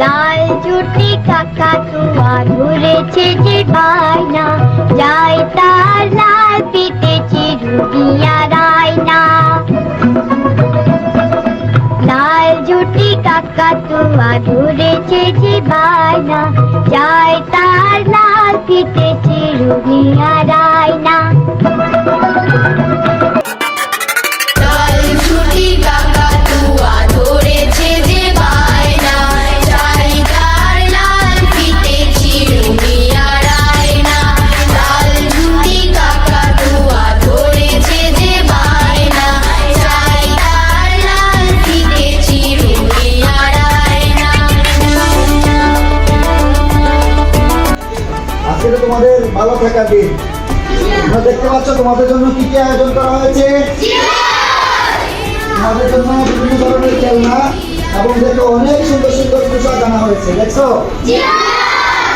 লাল জুটি কাকা তুয়া ঘুরেছে যে বায়না। যাই তার লাল পিতে চিরুনিয়া রায়না লাল জুটি কাকা তুয়া ঘুরেছে যে বায়না। যাই তার লাল পিতে চিরুনিয়া রায়না ভালো থাকার দিন। তোমরা দেখতে পাচ্ছ তোমাদের জন্য কি কি আয়োজন করা হয়েছে? তোমাদের জন্য বিভিন্ন ধরনের খেলনা এবং দেখো অনেক সুন্দর সুন্দর পোশাক আনা হয়েছে দেখছ?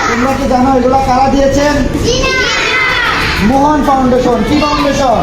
তোমরা কি জানো এগুলা কারা দিয়েছেন? মোহন ফাউন্ডেশন। কি ফাউন্ডেশন?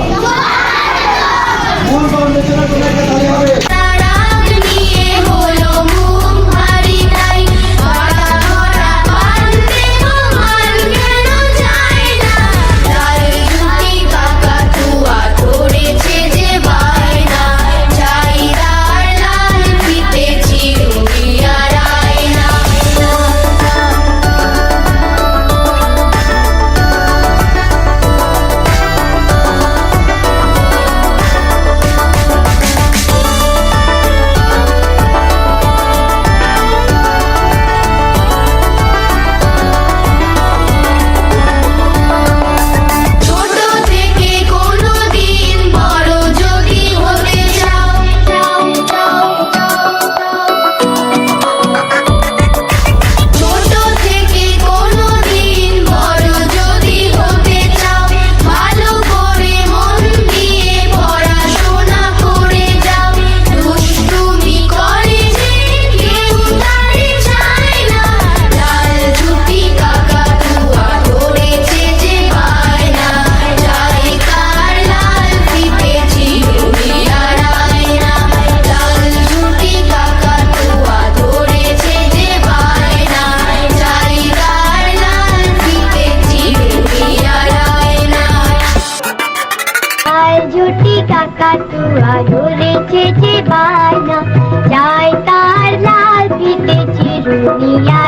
লাল কাকাতুয়া কাকা তুয়া ধরেছে যে বায়না। যায় তার লাল পিতে চিরুনিয়া